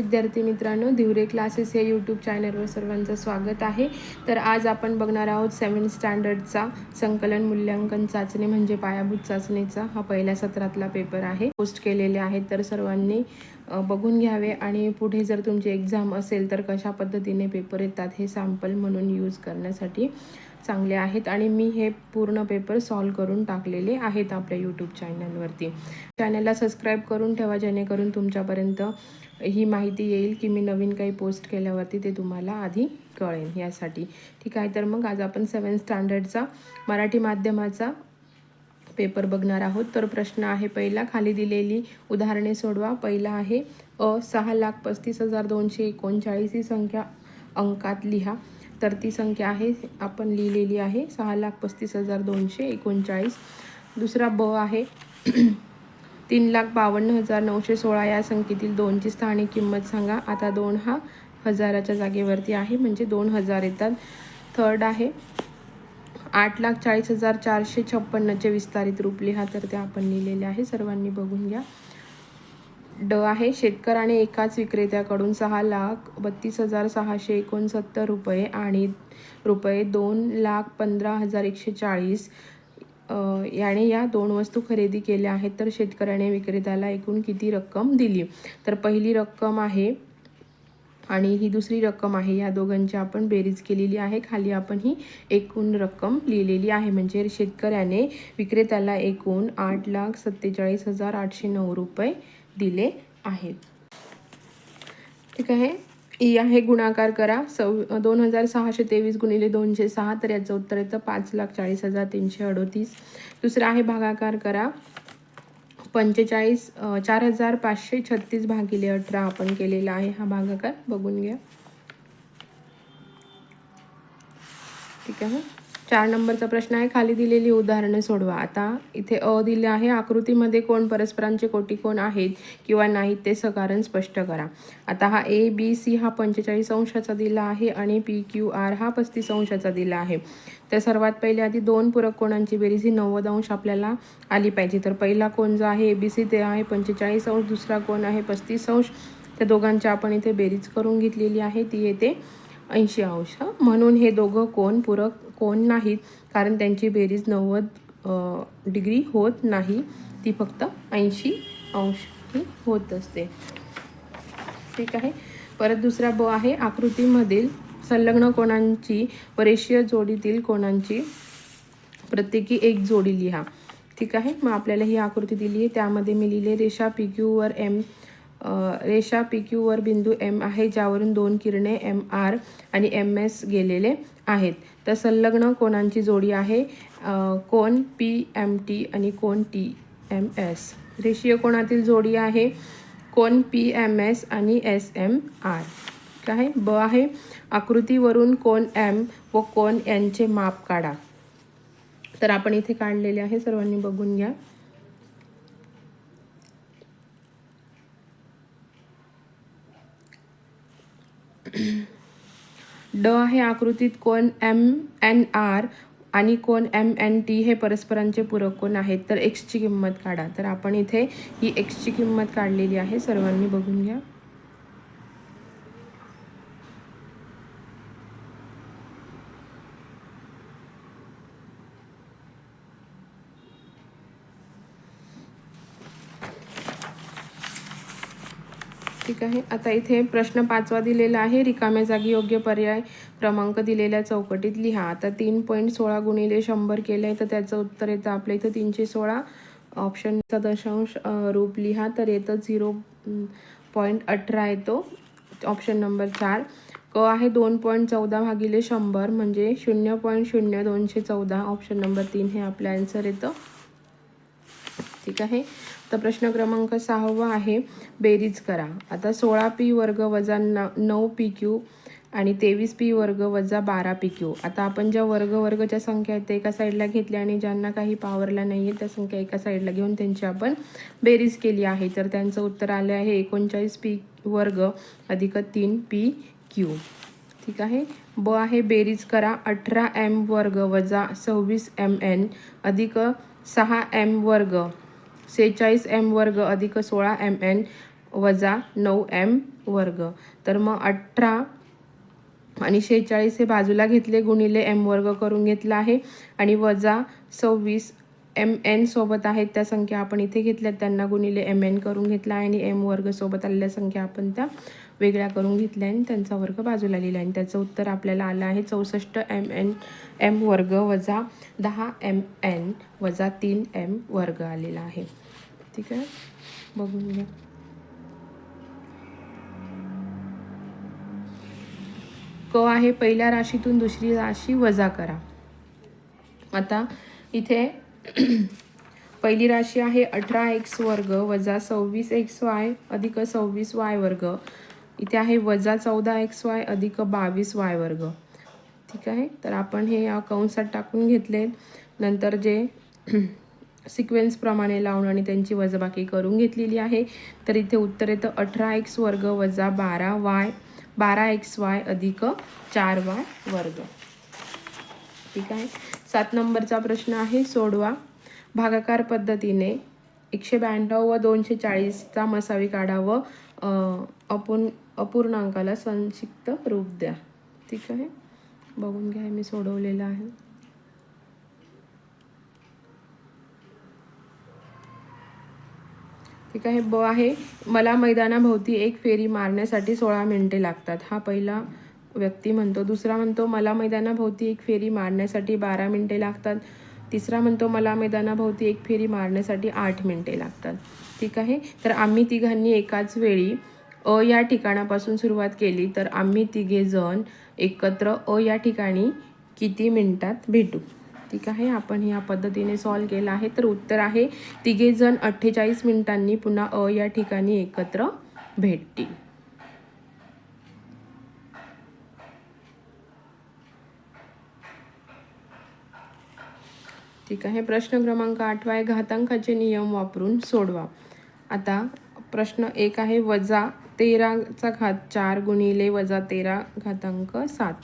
विद्यार्थी मित्रांनो दिवरे क्लासेस या यूट्यूब चॅनलवर सर्वांचं स्वागत आहे. तर आज आपण बघणार आहोत सेवन स्टँडर्डचा संकलन मूल्यांकन चाचणी म्हणजे पायाभूत चाचणीचा हा पहिल्या सत्रातला पेपर आहे. पोस्ट केलेले आहेत तर सर्वांनी बघून घ्यावे आणि पुढे जर तुमची एक्झाम असेल तर कशा पद्धतीने पेपर येतात हे सॅम्पल म्हणून यूज करण्यासाठी चांगले आहेत. आणि मी हे पूर्ण पेपर सॉल्व करून टाकलेले आहेत आपल्या यूट्यूब चॅनलवरती चॅनलला सबस्क्राईब करून ठेवा जेणेकरून तुमच्यापर्यंत ही माहिती येईल की मी नवीन काही पोस्ट केल्यावरती ते तुम्हाला आधी कळेल यासाठी. ठीक आहे तर मग आज आपण सेवन स्टँडर्डचा मराठी माध्यमाचा पेपर बघणार आहोत. तर प्रश्न आहे पहिला खाली दिलेली उदाहरणे सोडवा. पहिला आहे अ सहा लाख पस्तीस हजार दोनशे एकोणचाळीस ही संख्या अंकात लिहा. तर ती संख्या आहे आपण लिहिलेली आहे सहा लाख पस्तीस हजार दोनशे एकोणचाळीस. दुसरा ब आहे तीन लाख बावन्न हजार नऊशे सोळा या संख्येतील दोनची स्थानिक किंमत सांगा. आता दोन हा हजाराच्या जागेवरती आहे म्हणजे दोन हजार येतात. थर्ड आहे आठ लाख चाळीस हजार चारशे छप्पन्नचे विस्तारित रूप लिहा तर ते आपण लिहिलेले आहे सर्वांनी बघून घ्या. ड आहे शेतकऱ्याने एकाच विक्रेत्याकडून सहा लाख बत्तीस हजार सहाशे एकोणसत्तर रुपये आणि रुपये दोन लाख पंधरा हजार एकशे चाळीस याने या दोन वस्तू खरेदी केल्या आहेत तर शेतकऱ्याने विक्रेत्याला एकूण किती रक्कम दिली? तर पहिली रक्कम आहे आणि ही दुसरी रक्कम आहे. या दोघांची आपण बेरीज केलेली आहे. खाली आपण ही एकूण रक्कम लिहिलेली आहे. म्हणजे शेतकऱ्याने विक्रेत्याला एकूण आठ लाख सत्तेचाळीस हजार आठशे नऊ रुपये दिले आहेत. ठीक आहे? ई आहे गुणाकार करा. सौ दोन हजार सहाशे तेवीस गुणिले दोनशे सहा तर याचं उत्तर येतं पाच लाख चाळीस हजार तीनशे अडोतीस. दुसरं आहे भागाकार करा. पंचेचाळीस चार हजार पाचशे छत्तीस भागिले अठरा आपण केलेला आहे हा भागाकार. बघून घ्या. ठीक आहे चार नंबरचा प्रश्न आहे. खाली दिलेली उदाहरणे सोडवा. आता इथे अ दिले आहे आकृतीमध्ये कोण परस्परांचे कोटी कोण आहेत किंवा नाहीत ते सकारण स्पष्ट करा. आता हा ए बी सी हा पंचेचाळीस अंशाचा दिला आहे आणि पी क्यू आर हा पस्तीस अंशाचा दिला आहे. तर सर्वात पहिले आधी दोन पूरक कोणांची बेरीज ही नव्वद अंश आपल्याला आली पाहिजे. तर पहिला कोण जो आहे ए बी सी ते आहे पंचेचाळीस अंश. दुसरा कोण आहे पस्तीस अंश. त्या दोघांची आपण इथे बेरीज करून घेतलेली आहे. ती येते ऐंशी अंश. म्हणून हे दोघं कोण पूरक कोण नाहीत कारण त्यांची बेरीज नव्वद डिग्री होत नाही. ती फक्त ऐंशी अंश ही होत असते. ठीक आहे. परत दुसरा ब आहे आकृतीमधील संलग्न कोणांची व रेषीय जोडीतील कोणांची. प्रत्येकी एक जोडी लिहा. ठीक आहे. मग आपल्याला ही आकृती दिली आहे. त्यामध्ये मी लिहिले रेषा पी क्यूवर एम रेषा पी क्यूवर बिंदू एम आहे ज्यावरून दोन किरणे एम आर आणि एम एस गेलेले आहेत. तर संलग्न कोणांची जोडी आहे? कोण पी एम टी आणि कोण टी एम एस? रेषीय कोणातील जोडी आहे? कोण पी एम एस आणि एस एम आर? काय ब आहे. आकृतीवरून कोण एम व कोण यांचे माप काढा. तर आपण इथे काढलेले आहे सर्वांनी बघून घ्या. ड आहे आकृतीत कोण एम एन आर आणि कोण एम एन टी हे परस्परांचे पूरक कोण आहेत. तर एक्सची किंमत काढा. तर आपण इथे ही एक्सची किंमत काढलेली आहे. सर्वांनी बघून घ्या. ठीक आहे. आता इथे प्रश्न पाचवा दिलेला आहे. रिकाम्या जागी योग्य पर्याय क्रमांक दिलेल्या चौकटीत लिहा. आता तीन पॉईंट सोळा गुणिले शंभर केलं आहे तर त्याचं उत्तर येतं आपल्या इथं तीनशे सोळा. ऑप्शनचा दशांश रूप लिहा. तर येतं झिरो पॉईंट अठरा येतो. ऑप्शन नंबर चार. क आहे दोन पॉईंट चौदा भागिले शंभर म्हणजे शून्य पॉईंट शून्य दोनशे चौदा. ऑप्शन नंबर तीन हे आपलं आन्सर येतं. ठीक आहे. तर प्रश्न क्रमांक सहावा आहे बेरीज करा. आता सोळा पी वर्ग वजा न नऊ पी क्यू आणि तेवीस पी वर्ग वजा बारा पी क्यू. आता आपण ज्या वर्ग वर्गच्या संख्या आहेत त्या एका साईडला घेतल्या आणि ज्यांना काही पावरला नाही आहे त्या संख्या एका साईडला घेऊन त्यांची आपण बेरीज केली आहे. तर त्यांचं उत्तर आलं आहे एकोणचाळीस पी वर्ग अधिक तीन पी क्यू. ठीक आहे? ब आहे बेरीज करा. अठरा एम वर्ग वजा सव्वीस एम एन अधिक सहा एम वर्ग सेहेचाळीस एम वर्ग अधिक सोळा एम एन वजा नऊ एम वर्ग. तर मग अठरा आणि शेहेचाळीस हे बाजूला घेतले गुणिले एम वर्ग करून घेतला आहे. आणि वजा सव्वीस एम एन सोबत आहेत त्या संख्या आपण इथे घेतल्या त्यांना गुणिले एम एन करून घेतला आहे आणि एम वर्ग सोबत आलेल्या संख्या आपण त्या वेगळ्या करून घेतल्या आणि त्यांचा वर्ग बाजूला लिहिला आणि त्याचं उत्तर आपल्याला आलं आहे चौसष्ट एम एन एम वर्ग वजा दहा एम एन वजा तीन एम वर्ग आलेला आहे. ठीक आहे बघून घ्या क आहे पहिल्या राशीतून दुसरी राशी वजा करा. आता इथे पहिली राशी आहे अठरा एक्स वर्ग वजा सव्वीस एक्स वाय अधिक सव्वीस वाय वर्ग. इथे आहे वजा चौदा एक्स वाय अधिक बावीस वाय वर्ग. ठीक आहे? तर आपण हे या कंसात टाकून घेतले. नंतर जे सिक्वेन्सप्रमाणे लावून आणि त्यांची वजाबाकी करून घेतलेली आहे. तर इथे उत्तर येतं अठरा एक्स वर्ग वजा बारा वाय बारा एक्स वाय अधिक चार वाय वर्ग. ठीक आहे? सात नंबरचा प्रश्न आहे सोडवा. भागाकार पद्धतीने एकशे ब्याण्णव व दोनशे चाळीसचा मसावी काढा व अपूर्ण अपूर्णांकाला संक्षिप्त रूप द्या. ठीक आहे? बघून घ्या मी सोडवलेलं आहे. ठीक आहे ब आहे मला मैदानाभोवती एक फेरी मारण्यासाठी सोळा मिनटे लागतात. हा पहिला व्यक्ती म्हणतो. दुसरा म्हणतो मला मैदानाभोवती एक फेरी मारण्यासाठी बारा मिनटे लागतात. तिसरा म्हणतो मला मैदानाभोवती एक फेरी मारण्यासाठी आठ मिनिटे लागतात. ठीक आहे? तर आम्ही तिघांनी एकाच वेळी अ या ठिकाणापासून सुरुवात केली. तर आम्ही तिघे जण एकत्र अ या ठिकाणी किती मिनटात भेटू? ठीक आहे आपण या पद्धतीने सॉल्व केलं आहे. तर उत्तर आहे तिघे जण अठ्ठेचाळीस मिनिटांनी पुन्हा अ या ठिकाणी एकत्र भेटतील. ठीक आहे प्रश्न क्रमांक आठवा आहे घातांकाचे नियम वापरून सोडवा. आता प्रश्न एक आहे वजा तेराचा घात चार गुणिले वजा तेरा घातांक सात.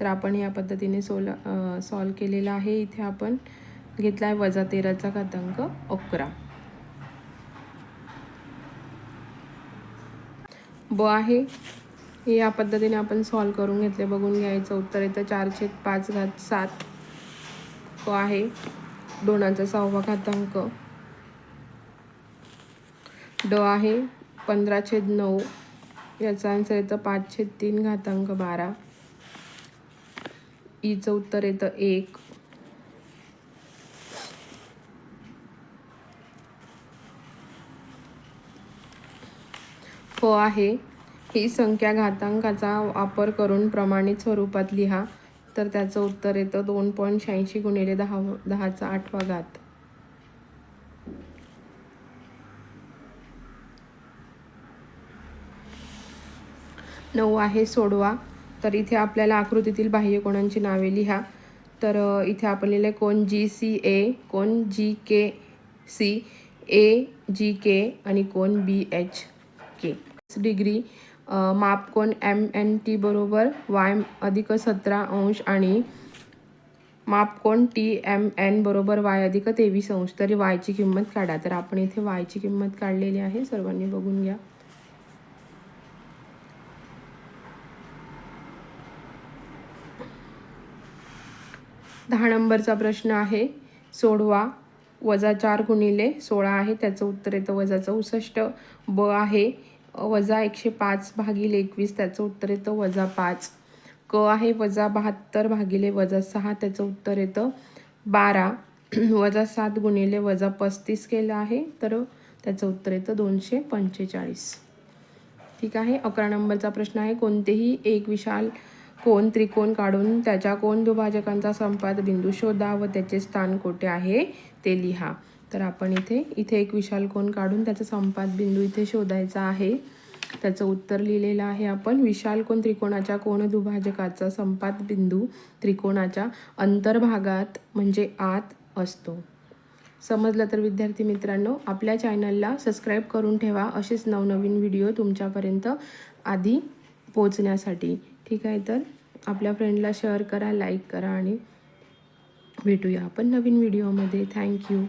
तर आपण या पद्धतीने सोल सॉल्व केलेला आहे. इथे आपण घेतला आहे वजा तेराचा घातांक अकरा. ब आहे. हे या पद्धतीने आपण सॉल्व करून घेतले. बघून घ्यायचं उत्तर येतं चारशे पाच घात सात. क आहे. दोनाचा सहावा घातांक. ड आहे. पंधरा छेद नऊ. याचा आन्सर येतं पाच छेद तीन घातांक बारा. ईचं उत्तर येतं एक. फ आहे. ही संख्या घातांकाचा वापर करून प्रमाणित स्वरूपात लिहा. तर त्याचं उत्तर येतं दोन पॉईंट शहाऐंशी गुणिले दहा दहाचा आठवा घात नऊ आहे सोडवा. तर इथे आपल्याला आकृतीतील बाह्यकोणांची नावे लिहा. तर इथे आपण लिहिलं आहे कोण जी सी ए कोण जी के सी ए जी के आणि कोण बी एच के. डिग्री माप मापकोन एम एन टी बरोबर वाय अधिक सतरा अंश आणि मापकोन टी एम एन बरोबर वाय अधिक तेवीस अंश. तरी वायची किंमत काढा. तर आपण इथे वायची किंमत काढलेली आहे. सर्वांनी बघून घ्या. दहा नंबरचा प्रश्न आहे. सोडवा. वजा चार गुणिले सोळा आहे. त्याचं उत्तर येतं वजा चौसष्ट. ब आहे. वजा एकशे पाच भागिले एकवीस. त्याचं उत्तर येतं वजा पाच. क आहे. वजा बहात्तर भागिले वजा सहा. त्याचं उत्तर येतं बारा. वजा सात गुणिले वजा पस्तीस केलं आहे. तर त्याचं उत्तर येतं दोनशे पंचेचाळीस. ठीक आहे. अकरा नंबरचा प्रश्न आहे. कोणतेही एक विशाल कोण त्रिकोण काढून त्याच्या कोण दुभाजकांचा संपात बिंदू शोधा व त्याचे स्थान कोठे आहे ते लिहा. तर आपण इथे इथे एक विशाल कोण काढून त्याचा संपात बिंदू इथे शोधायचा आहे. त्याचं उत्तर लिहिलेलं आहे आपण. विशाल कोण त्रिकोणाच्या कोण दुभाजकाचा संपात बिंदू त्रिकोणाच्या अंतर्भागात म्हणजे आत असतो. समजलं तर विद्यार्थी मित्रांनो आपल्या चॅनलला सबस्क्राईब करून ठेवा असेच नवनवीन व्हिडिओ तुमच्यापर्यंत आधी पोचण्यासाठी ठीक आहे तर आपल्या फ्रेंडला शेअर करा लाईक करा आणि भेटूया आपण नवीन व्हिडिओमध्ये थँक्यू